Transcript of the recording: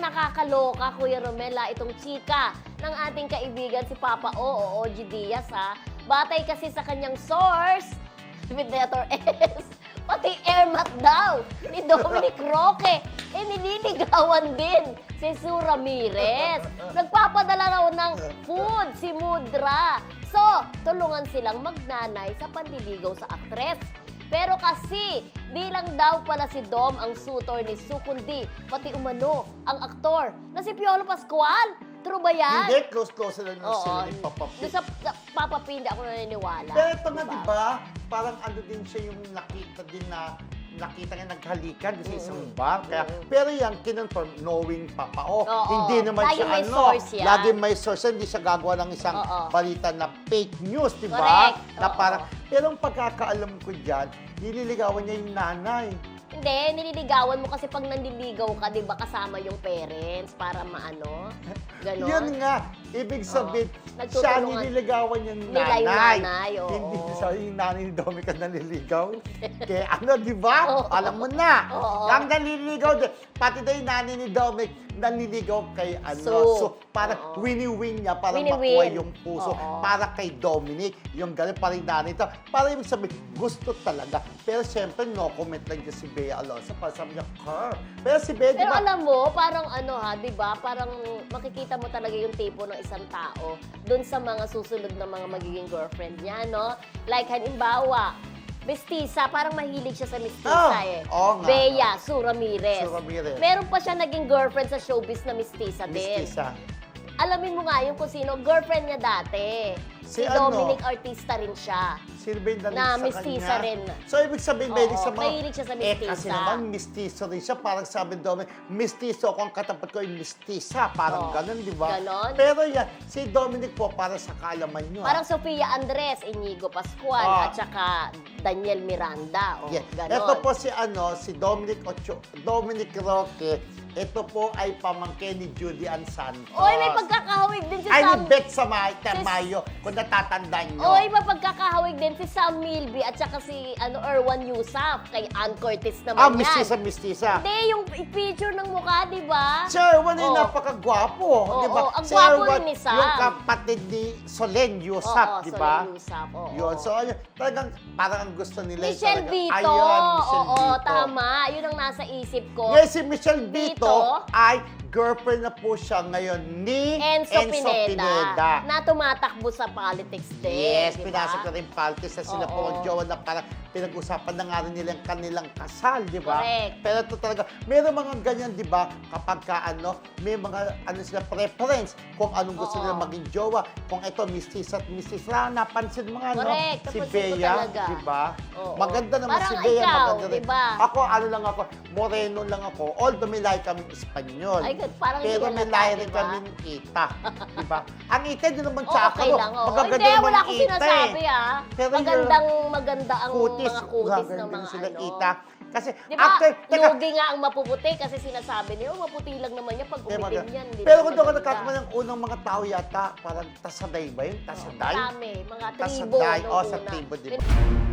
nakakaloka, Kuya Romela, itong chika ng ating kaibigan si Papa O o OG Diaz, ha? Batay kasi sa kanyang source, with letter S, pati airmat daw ni Dominic Roque. Eh, nililigawan din si Sue Ramirez. Nagpapadala raw ng food si Mudra. So, tulungan silang magnanay sa panliligaw sa aktres. Pero kasi, di lang daw pala si Dom ang suitor ni Sue, kundi pati umano ang aktor na si Piolo Pascual. True ba yan? Hindi, close-close lang ng Oo. sila ni Papa P. Doon sa, sa Papa P, hindi ako naniniwala. Pero ito nga, Diba? di ba, parang ano din siya yung nakita din na nakita nga naghalikan sa isang bar. Kaya, pero yan, kinonfirm, knowing Papa O. Oo. Hindi naman Lagi siya may ano. source yan. Lagi may source. Hindi siya gagawa ng isang Oo. balita na fake news, di ba? Correct. Na Oo. parang, pero ang pagkakaalam ko dyan, nililigawan niya yung nanay. Hindi, nililigawan mo kasi pag nanliligaw ka, di ba, kasama yung parents para maano? Ganon. Yun nga, ibig sabihin, siya Nagtutulungan. nililigawan yung Nila nanay. yung nanay, oo. Hindi siya yung nanay ni Dominica naliligaw. Kaya ano, di ba? Oo. Alam mo na. Oo. Ang naliligaw, din. pati daw yung nanay ni Dominic, naliligaw kay ano. So, So, para oo. wini-win niya, para Wini-win. makuha yung puso. Oo. Para kay Dominic, yung galing, para yung nanay ito. Para ibig sabihin, gusto talaga. Pero siyempre, no comment lang dyan si Bea Alonso. Para sabi niya, Car. Pero si Bea, di Pero ba? alam mo, parang ano ha, 'di ba? Parang makikita mo talaga yung tipo ng isang tao doon sa mga susunod na mga magiging girlfriend niya, no? Like halimbawa, Mestiza, parang mahilig siya sa mestiza Ah, eh. oo nga. Bea, Sue Ramirez. Sue Ramirez. Meron pa siya naging girlfriend sa showbiz na mestiza din. Mistisa. Alamin mo nga yung kung sino, girlfriend niya dati. Si, Si ano? Dominic Artista rin siya. Yung dalig Na sa mestiza kanya? rin. So, ibig sabihin, mahilig sa mga... mahilig siya sa Eh, kasi mestiza. naman, mestizo rin siya. Parang sabi Dominic, mestizo ako, ang katapat ko ay mestiza. Parang Oo. ganun, di ba? Ganon. Pero yan, si Dominic po, para sa kaalaman nyo. Parang Sofia Andres, Inigo Pascual, Ah. at saka Daniel Miranda. O, Yeah. ganon. Ito po si ano, si Dominic Ocho, Dominic Roque. Ito po ay pamangkin ni Judy Ann Santos. Oy, may pagkakahawig din si Ay, Sam. ni Beth Samay, Si- Tamayo, kung natatandaan nyo. Oy, may pagkakahawig din si Sam Milby at saka si ano Erwan Yusuf kay Ann Curtis naman ah, yan. mestiza, mestiza. Hindi, yung picture ng mukha, di ba? Si Erwan ay Oo. napakagwapo, Oo, di ba? ang Si gwapo Erwan, ni Sam. Yung kapatid ni Solen Yusap, Oo, di ba? Solen Yusuf, oo. Yun, so ayun, talagang parang ang gusto nila. eh, Michelle talaga- Vito. Ayun, Michelle Oo, Vito. tama. Yun ang nasa isip ko. Ngayon si Michelle Vito, Vito. ay girlfriend na po siya ngayon ni Enzo, Pineda, Pineda. na tumatakbo sa politics din. Yes, di ba? pinasok na rin politics na sila Oo. po ang jowa na parang pinag-usapan na nga rin nila ang kanilang kasal, di ba? Correct. Pero ito talaga, meron mga ganyan, di ba? Kapag ka ano, may mga ano sila preference kung anong gusto Oo. nila maging jowa. Kung ito, mistis at mistis. Na, napansin mo nga, no? Correct, Si napansin ko Bea, talaga. di ba? Oo. Maganda naman Parang si Bea. ikaw, maganda rin. di ba? Ako, ano lang ako, moreno lang ako. Although may lahi kami Espanyol. Ay, parang hindi Pero may halata, lahi di rin ba? kami kita. di ba? Ang ita, di naman Oo, tsaka. okay lang. oo. Magaganda Hindi, wala akong kita, eh. sinasabi ah. Pero Magandang, maganda ang kutis, mga kutis ng gaganda mga sila ano. kita. Kasi Di ba, after, teka, lugi nga ang mapuputi kasi sinasabi niyo, oh, maputi lang naman yan pag Kaya umitim yan. Di Pero kung doon ka maganda. ng unang mga tao yata, parang tasaday ba yun? Tasaday? Marami, mga tribo. Tasaday, no, o sa una. tribo, di ba?